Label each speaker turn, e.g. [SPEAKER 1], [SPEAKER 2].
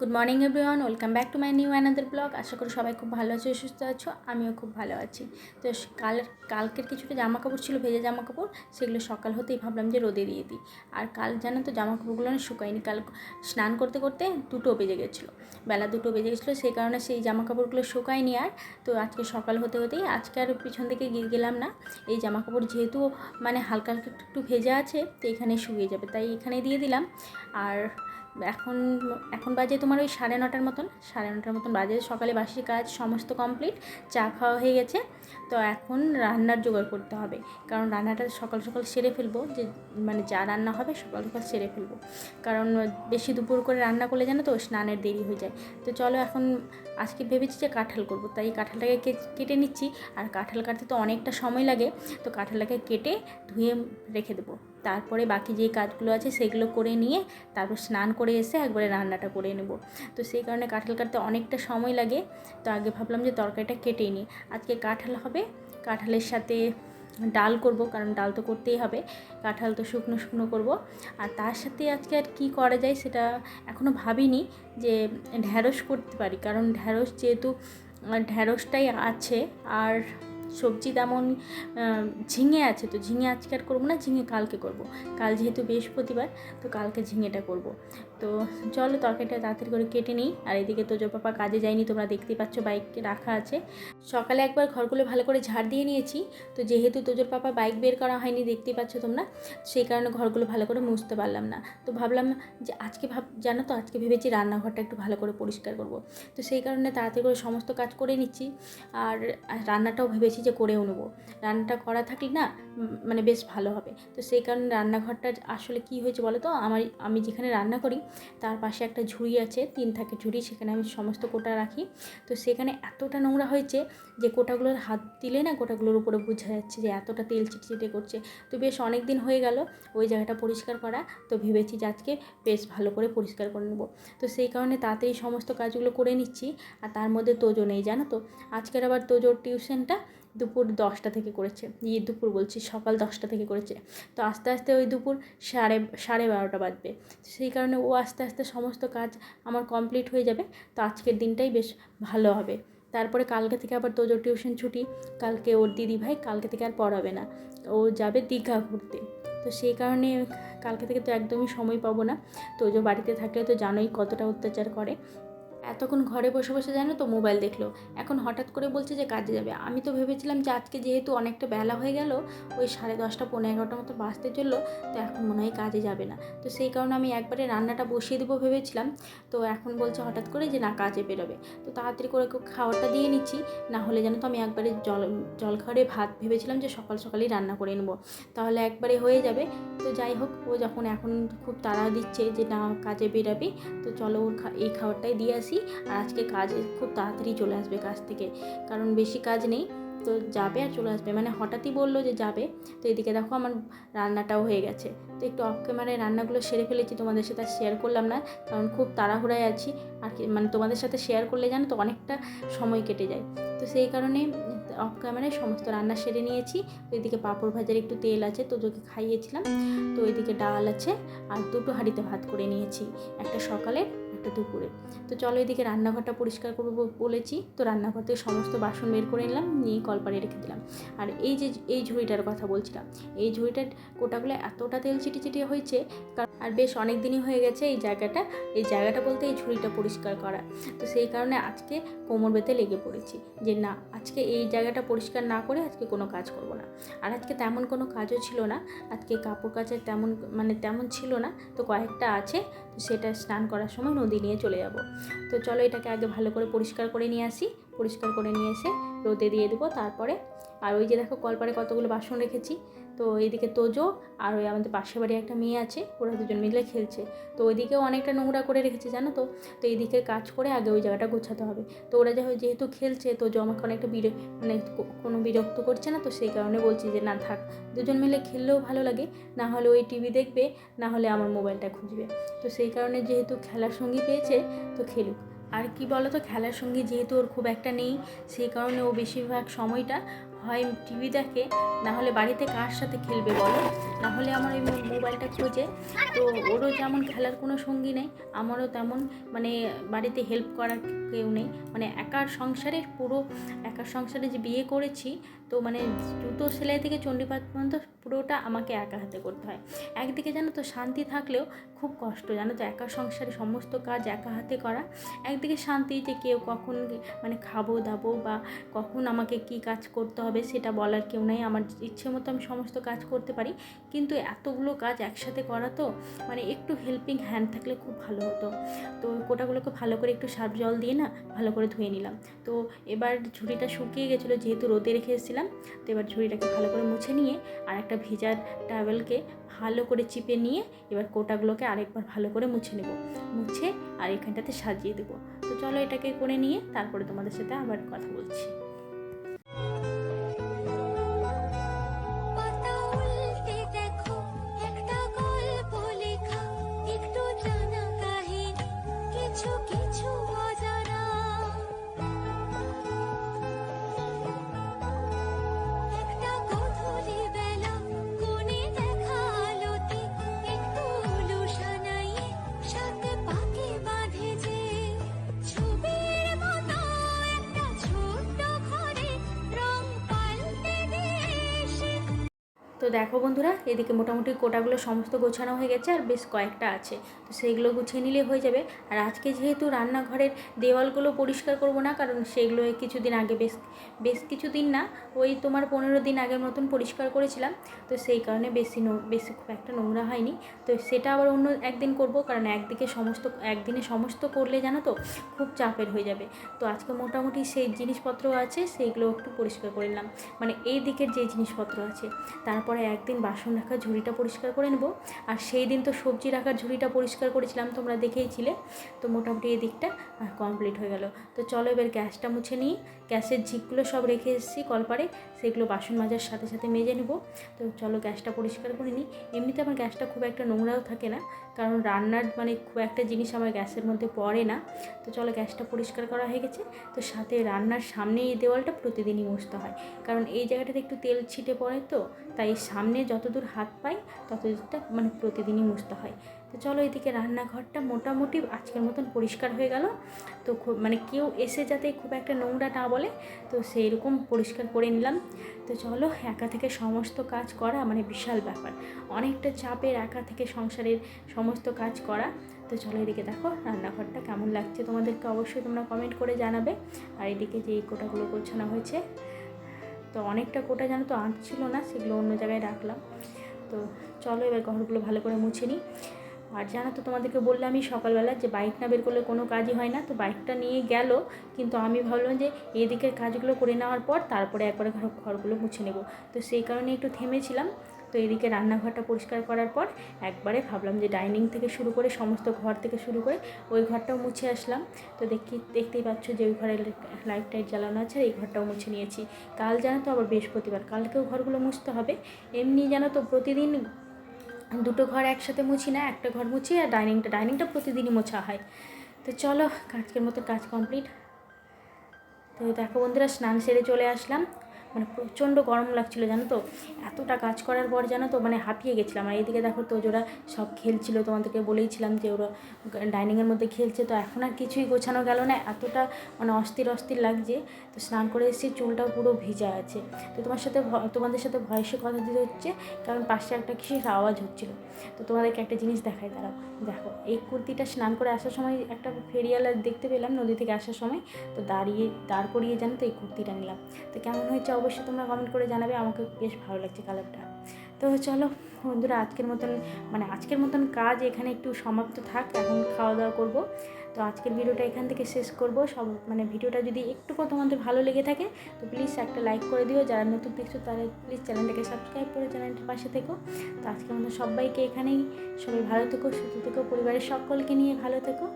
[SPEAKER 1] Good morning everyone welcome back to my new another blog আশা করি সবাই খুব ভালো আছো, সুস্থ আছো, আমিও খুব ভালো আছি। তো কাল, কালকের কিছুটা জামা কাপড় ছিল, ভেজা জামা কাপড় সেগুলো সকাল হতেই ভাবলাম যে রোদে দিয়ে দিই। আর কাল জানো তো জামা কাপড়গুলো শুকায়নি। কাল স্নান করতে করতে দুটো বেজে গেছিল। বেলা দুটো বেজে গেছিল, সেই কারণে সেই জামা কাপড়গুলো শুকায়নি আর। তো আজকে সকাল হতে হতেই আজকে আর পিছন থেকে গিয়ে গেলাম না। এই জামা কাপড় যেহেতু মানে হালকা হালকা একটু একটু ভেজা আছে, তো এখানে শুকিয়ে যাবে। তাই এখানে দিয়ে দিলাম। আর এখন এখন বাজে তোমার ওই সাড়ে নটার মতন, সাড়ে নটার মতন বাজে। সকালে বাসি কাজ সমস্ত কমপ্লিট চা খাওয়া হয়ে গেছে। তো এখন রান্নার জোগাড় করতে হবে। কারণ রান্নাটা সকাল সকাল সেরে ফেলব। যে মানে যা রান্না হবে সকাল সকাল সেরে ফেলব। কারণ বেশি দুপুর করে রান্না করলে জানো তো, স্নানের দেরি হয়ে যায়। তো চলো এখন আজকে ভেবেছি যে কাঁঠাল করব। তাই কাঁঠালটাকে কেটে নিচ্ছি। আর কাঁঠাল কাটতে তো অনেকটা সময় লাগে। তো কাঁঠালটাকে কেটে ধুয়ে রেখে দেবো। তারপরে বাকি যে কাজগুলো আছে সেগুলো করে নিয়ে তারপর স্নান করে এসে একবারে রান্নাটা করে নেব। তো সেই কারণে কাঁঠাল কাটতে অনেকটা সময় লাগে। তো আগে ভাবলাম যে তরকারিটা কেটেই নিই। আজকে কাঁঠাল হবে। কাঁঠালের সাথে ডাল করব, কারণ ডাল তো করতেই হবে। কাঁঠাল তো শুকনো শুকনো করব। আর তার সাথে আজকে আর কী করা যায় সেটা এখনও ভাবিনি যে ঢ্যাঁড়স করতে পারি। কারণ ঢ্যাঁড়স যেহেতু, ঢ্যাঁড়সটাই আছে। আর সবজি তেমন ঝিঙে আছে তো ঝিঙে আজকে আর করব না, ঝিঙে কালকে করব। কাল যেহেতু বৃহস্পতিবার, তো কালকে ঝিঙেটা করব। তো চলো তরকারিটা তাড়াতাড়ি করে কেটে নিই। আর এদিকে তোজো পাপা কাজে যায়নি, তোমরা দেখতেই পাচ্ছ বাইক রাখা আছে। সকালে একবার ঘরগুলো ভালো করে ঝাড় দিয়ে নিয়েছি। তো যেহেতু তোজোর পাপা বাইক বের করা হয়নি, দেখতেই পাচ্ছ তোমরা, সেই কারণে ঘরগুলো ভালো করে মুছতে পারলাম না। তো ভাবলাম যে আজকে ভাব, জানো তো, আজকে ভেবেছি রান্নাঘরটা একটু ভালো করে পরিষ্কার করব। তো সেই কারণে তাড়াতাড়ি করে সমস্ত কাজ করে নিচ্ছি। আর রান্নাটাও ভেবেছি যে করেও নেব। রান্নাটা করা থাকলে না মানে বেশ ভালো হবে। তো সেই কারণে রান্নাঘরটা আসলে কি হয়েছে বলো তো? আমার, আমি যেখানে রান্না করি, তার পাশে একটা ঝুড়ি আছে, তিন থাকে ঝুড়ি, সেখানে আমি সমস্ত কোটা রাখি। তো সেখানে এতটা নোংরা হয়েছে যে কোটাগুলোর হাত দিলে না কোটাগুলোর উপরে বোঝা যাচ্ছে যে এতটা তেল চিটচিটে করছে। তো বেশ অনেক দিন হয়ে গেল ওই জায়গাটা পরিষ্কার করা, তো ভেবেছি যে আজকে বেশ ভালো করে পরিষ্কার করে নেব। তো সেই কারণে তাড়াতাড়ি সমস্ত কাজগুলো করে নিচ্ছি, আর তার মধ্যে তোজো নেই, জানো তো? আজকের আবার তোজোর টিউশনটা দুপুর দশটা থেকে করেছে। ইয়ে দুপুর বলছি, সকাল দশটা থেকে করেছে। তো আস্তে আস্তে ওই দুপুর সাড়ে সাড়ে বারোটা বাজবে। সেই কারণে ও আস্তে আস্তে সমস্ত কাজ আমার কমপ্লিট হয়ে যাবে। তো আজকের দিনটাই বেশ ভালো হবে। তারপরে কালকে থেকে আবার তোজোর টিউশন ছুটি। কালকে ওর দিদি ভাই কালকে থেকে আর পড়াবে না। ও যাবে দীঘা ঘুরতে। তো সেই কারণে কালকে থেকে তো একদমই সময় পাবো না। তোজো বাড়িতে থাকলে তো জানোই কতটা অত্যাচার করে। এতক্ষণ ঘরে বসে বসে জানো তো মোবাইল দেখল। এখন হঠাৎ করে বলছে যে কাজে যাবে। আমি তো ভেবেছিলাম যে আজকে যেহেতু অনেকটা বেলা হয়ে গেল, ওই সাড়ে দশটা পনেরো এগারোটার মতো বাঁচতে চলল, তো এখন মনে হয় কাজে যাবে না। তো সেই কারণে আমি একবারে রান্নাটা বসিয়ে দেবো ভেবেছিলাম। তো এখন বলছে হঠাৎ করে যে না, কাজে বেরোবে। তো তাড়াতাড়ি করে খাওয়াটা দিয়ে নিচ্ছি। না হলে যেন তো আমি একবারে জল জল খাওয়ারে ভাত ভেবেছিলাম যে সকাল সকালেই রান্না করে নেব। তাহলে একবারে হয়ে যাবে। তো যাই হোক, ও যখন এখন খুব তাড়া দিচ্ছে যে না, কাজে বেরাবি, তো চলো ওর এই খাবারটাই দিয়ে আসি। আর আজকে কাজ খুব তাড়াতাড়ি চলে আসবে কাজ থেকে, কারণ বেশি কাজ নেই, তো যাবে আর চলে আসবে। মানে হঠাৎই বলল যে যাবে, তো এদিকে দেখো আমার রান্নাটাও হয়ে গেছে। তো একটু অফ ক্যামেরায় রান্নাগুলো সেরে ফেলেছি, তোমাদের সাথে শেয়ার করলাম না, কারণ খুব তাড়াহুড়ায় আছি। আর কি মানে তোমাদের সাথে শেয়ার করলে জানো তো অনেকটা সময় কেটে যায়। তো সেই কারণে অফ ক্যামেরায় সমস্ত রান্না সেরে নিয়েছি। তো এদিকে পাঁপড় ভাজার একটু তেল আছে, তো তোকে খাইয়েছিলাম। তো এদিকে ডাল আছে, আর দুটো হাঁড়িতে ভাত করে নিয়েছি। একটা সকালে একটা দুপুরে। তো চলো এদিকে রান্নাঘরটা পরিষ্কার করব বলেছি। তো রান্নাঘর থেকে সমস্ত বাসন বের করে নিলাম, নিয়ে কলপারে রেখে দিলাম। আর এই যে, এই ঝুড়িটার কথা বলছিলাম, এই ঝুড়িটার কোটাগুলো এতটা তেল চিটি চিটিয়ে হয়েছে আর বেশ অনেক দিনই হয়ে গেছে এই জায়গাটা। এই জায়গাটা বলতে এই ঝুড়িটা পরিষ্কার করা। তো সেই কারণে আজকে কোমর বেতে লেগে পড়েছি যে না, আজকে এই জায়গাটা পরিষ্কার না করে আজকে কোনো কাজ করব না। আর আজকে তেমন কোনো কাজও ছিল না। আজকে কাপড় কাচার তেমন মানে তেমন ছিল না। তো কয়েকটা আছে। সেটা স্নান করার সময় নদী নিয়ে চলে যাব। তো চলো এটাকে আগে ভালো করে পরিষ্কার করে নিয়ে আসি। পরিষ্কার করে নিয়ে এসে রোদে দিয়ে দেবো। তারপরে আর ওই যে দেখো কলপারে কতগুলো বাসন রেখেছি, তো এইদিকে তোজো আর ওই আমাদের পাশের বাড়ি একটা মেয়ে আছে, ওরা দুজন মিলে খেলছে। তো ওইদিকেও অনেকটা নোংরা করে রেখেছে, জানো তো? তো এইদিকে কাজ করে আগে ওই জায়গাটা গোছাতে হবে। তো ওরা যা যেহেতু খেলছে তো আমাকে অনেকটা বিরে মানে কোনো বিরক্ত করছে না, তো সেই কারণে বলছি যে না থাক, দুজন মিলে খেললেও ভালো লাগে, না হলে ওই টিভি দেখবে, না হলে আমার মোবাইলটা খুঁজবে। তো সেই কারণে যেহেতু খেলার সঙ্গী পেয়েছে, তো খেলুক। আর কি বলো তো খেলার সঙ্গে যেহেতু ওর খুব একটা নেই, সেই কারণে ও বেশিরভাগ সময়টা হয় টিভি দেখে না হলে বাড়িতে কার সাথে খেলবে বলো? না হলে আমার এই মোবাইলটা খোঁজে। তো ওরও যেমন খেলার কোনো সঙ্গী নেই, আমারও তেমন মানে বাড়িতে হেল্প করার কেউ নেই। মানে একার সংসারে পুরো, একার সংসারে যে বিয়ে করেছি তো মানে জুতো সেলাই থেকে চণ্ডীপাত পর্যন্ত পুরোটা আমাকে একা হাতে করতে হয়। একদিকে জানো তো শান্তি থাকলেও খুব কষ্ট, জানো তো একা সংসারে সমস্ত কাজ একা হাতে করা। একদিকে শান্তি যে কেউ কখন মানে খাব দাবো বা কখন আমাকে কি কাজ করতে হবে সেটা বলার কেউ নাই। আমার ইচ্ছে মতো আমি সমস্ত কাজ করতে পারি। কিন্তু এতগুলো কাজ একসাথে করা তো মানে একটু হেল্পিং হ্যান্ড থাকলে খুব ভালো হতো। তো কোটাগুলোকে ভালো করে একটু সার্ফ জল দিয়ে না ভালো করে ধুয়ে নিলাম। তো এবার ঝুড়িটা শুকিয়ে গেছিল যেহেতু রোদে রেখে এসেছিলাম তো এবার ঝুড়িটাকে ভালো করে মুছে নিয়ে আর একটা ভেজা টাওয়েলকে ভালো করে চিপে নিয়ে এবার কোটাগুলোকে আরেকবার ভালো করে মুছে নেব। মুছে আর এখানটাতে সাজিয়ে দেবো। তো চলো এটাকে করে নিয়ে তারপরে তোমাদের সাথে আবার কথা বলছি।
[SPEAKER 2] দেখো
[SPEAKER 1] বন্ধুরা, এদিকে মোটামুটি কোটাগুলো সমস্ত গোছানো হয়ে গেছে আর বেশ কয়েকটা আছে। তো সেইগুলো গুছিয়ে নিলে হয়ে যাবে। আর আজকে যেহেতু রান্নাঘরের দেওয়ালগুলো পরিষ্কার করব না, কারণ সেগুলো কিছুদিন আগে বেশ বেশ কিছুদিন না, ওই তোমার পনেরো দিন আগের মতন পরিষ্কার করেছিলাম। তো সেই কারণে বেশি বেশি খুব একটা নোংরা হয়নি। তো সেটা আবার অন্য একদিন করব, কারণ একদিকে সমস্ত, একদিনে সমস্ত করলে জানো তো, খুব চাপের হয়ে যাবে। তো আজকে মোটামুটি সেই জিনিসপত্র আছে, সেইগুলো একটু পরিষ্কার করে নিলাম। মানে এই দিকের যে জিনিসপত্র আছে, তারপরে একদিন বাসন রাখার ঝুড়িটা পরিষ্কার করে নেব। আর সেই দিন তো সবজি রাখার ঝুড়িটা পরিষ্কার করেছিলাম, তোমরা দেখেইছিলে। তো মোটামুটি এই দিকটা কমপ্লিট হয়ে গেল। তো চলো এবার গ্যাসটা মুছে নিই। গ্যাসের ঝিকগুলো সব রেখে এসেছি কলপারে, সেগুলো বাসন মাজার সাথে সাথে মেজে নেব। তো চলো গ্যাসটা পরিষ্কার করে নিই। এমনিতে আমার গ্যাসটা খুব একটা নোংরাও থাকে না, কারণ রান্নার মানে খুব একটা জিনিস আমার গ্যাসের মধ্যে পড়ে না। তো চলো গ্যাসটা পরিষ্কার করা হয়ে গেছে। তো সাথে রান্নার সামনে এই দেওয়ালটা প্রতিদিনই মুছতে হয়। কারণ এই জায়গাটাতে একটু তেল ছিটে পড়ে তো, তাই সামনে যতদূর হাত পাই, ততদূরটা মানে প্রতিদিনই মুছতে হয়। তো চলো এদিকে রান্নাঘরটা মোটামুটি আজকের মতন পরিষ্কার হয়ে গেল। তো খুব মানে কেউ এসে যাতে খুব একটা নোংরা না বলে, তো সেই রকম পরিষ্কার করে নিলাম। তো চলো একা থেকে সমস্ত কাজ করা মানে বিশাল ব্যাপার। অনেকটা চাপের একা থেকে সংসারের সমস্ত কাজ করা। তো চলো এদিকে দেখো রান্নাঘরটা কেমন লাগছে। তোমাদেরকে অবশ্যই তোমরা কমেন্ট করে জানাবে। আর এদিকে যে এই কোটাগুলো গোছানো হয়েছে তো অনেকটা কোটা জানো তো আঁটছিল না, সেগুলো অন্য জায়গায় রাখলাম। তো চলো এবার ঘরগুলো ভালো করে মুছে নিই। আর জানো তো তোমাদেরকে বললামই সকালবেলা যে বাইক না বের করলে কোনো কাজই হয় না, তো বাইকটা নিয়ে গেল, কিন্তু আমি ভাবলাম যে এদিকের কাজগুলো করে নেওয়ার পর তারপরে একবারে ঘর, ঘরগুলো মুছে নেব। তো সেই কারণে একটু থেমেছিলাম। তো এদিকে রান্নাঘরটা পরিষ্কার করার পর একবারে ভাবলাম যে ডাইনিং থেকে শুরু করে সমস্ত ঘর থেকে শুরু করে ওই ঘরটাও মুছে আসলাম। তো দেখি, দেখতেই পাচ্ছ যে ওই ঘরে লাইট টাইট জ্বালানো আছে এই ঘরটাও মুছে নিয়েছি। কাল জানো তো আবার বৃহস্পতিবার, কালকেও ঘরগুলো মুছতে হবে। এমনি জানো তো প্রতিদিন দুটো ঘর একসাথে মুছি না, একটা ঘর মুছি আর ডাইনিংটা ডাইনিংটা প্রতিদিনই মোছা হয়। তো চলো, আজকের মতো কাজ কমপ্লিট। তো দেখো বন্ধুরা, স্নান সেরে চলে আসলাম। মানে প্রচণ্ড গরম লাগছিল, জানো তো? এতটা কাজ করার পর জানো তো মানে হাঁপিয়ে গেছিলাম। আর এইদিকে দেখো তো ওরা সব খেলছিল, তোমাদেরকে বলেইছিলাম যে ওরা ডাইনিংয়ের মধ্যে খেলছে। তো এখন আর কিছুই গোছানো গেল না, এতটা মানে অস্থির অস্থির লাগছে। তো স্নান করে এসেছি, চুলটাও পুরো ভিজা আছে। তো তোমার সাথে তোমাদের সাথে ভয়েসে কথা দিতে হচ্ছে, কারণ পাশে একটা কিসের আওয়াজ হচ্ছিল। তো তোমাদেরকে একটা জিনিস দেখাই, দাঁড়াও। দেখো, এই কুর্তিটা স্নান করে আসার সময় একটা ফেরিয়ালা দেখতে পেলাম, নদী থেকে আসার সময়। তো দাঁড়িয়ে, দাঁড় করিয়ে জানো তো এই কুর্তিটা নিলাম। তো কেমন হয়েছে অবশ্যই তোমরা কমেন্ট করে জানাবে, আমাকে বেশ ভালো লাগছে কালারটা তো চলো বন্ধুরা, আজকের মতন মানে আজকের মতন কাজ এখানে একটু সমাপ্ত থাক, এখন খাওয়া দাওয়া করব। তো আজকের ভিডিওটা এখান থেকে শেষ করব। সব মানে ভিডিওটা যদি একটু একটুকু তোমাদের ভালো লেগে থাকে, তো প্লিজ একটা লাইক করে দিও। যারা নতুন দেখছ, তারা প্লিজ চ্যানেলটাকে সাবস্ক্রাইব করে চ্যানেলটার পাশে থেকো। তো আজকের মতো সবাইকে এখানেই, সবাই ভালো থেকো, সুস্থ থেকো, পরিবারের সকলকে নিয়ে ভালো থেকো।